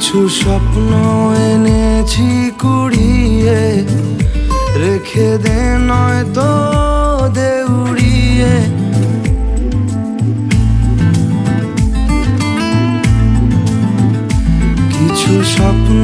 কিছু স্বপ্ন এনেছি কুড়িয়ে। রেখে দে নয় তো দেউড়িয়ে। কিছু স্বপ্ন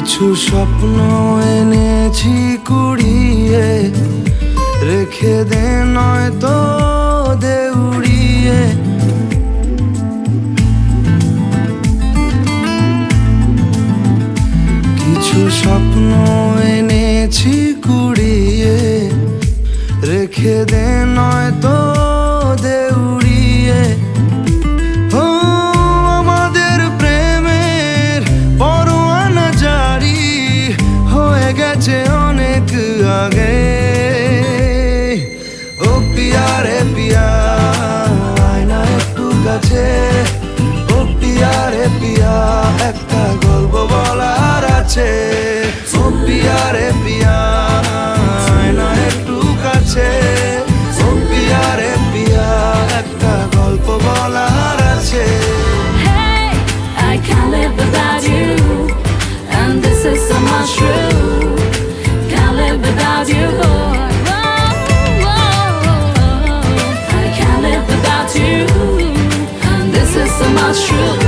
কিছু স্বপ্ন এনেছি কুড়িয়ে। রেখে দে নয় তো দেউড়িয়ে magic not true.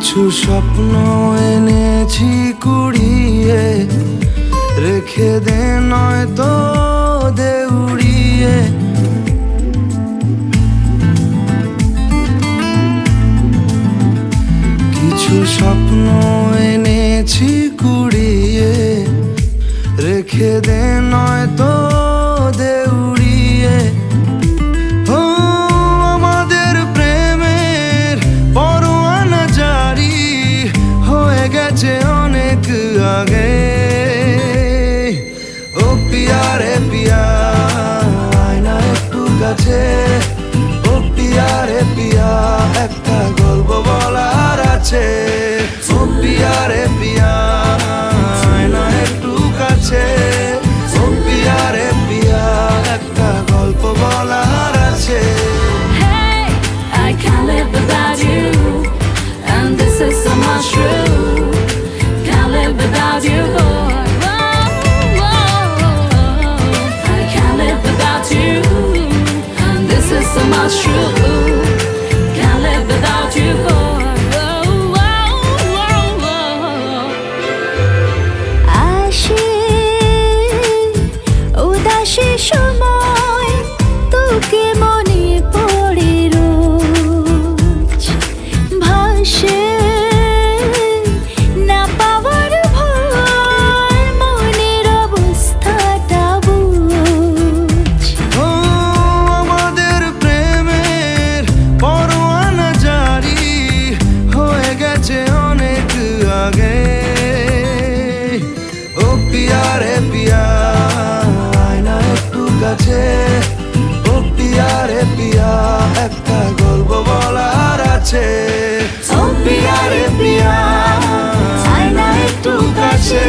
কিছু স্বপ্ন এনেছি কুড়িয়ে রেখে দে নয় তো was true. পিয়া পিয়া একটা গল্প বলার আছে। পিয়া পিয়া একটু কাছে।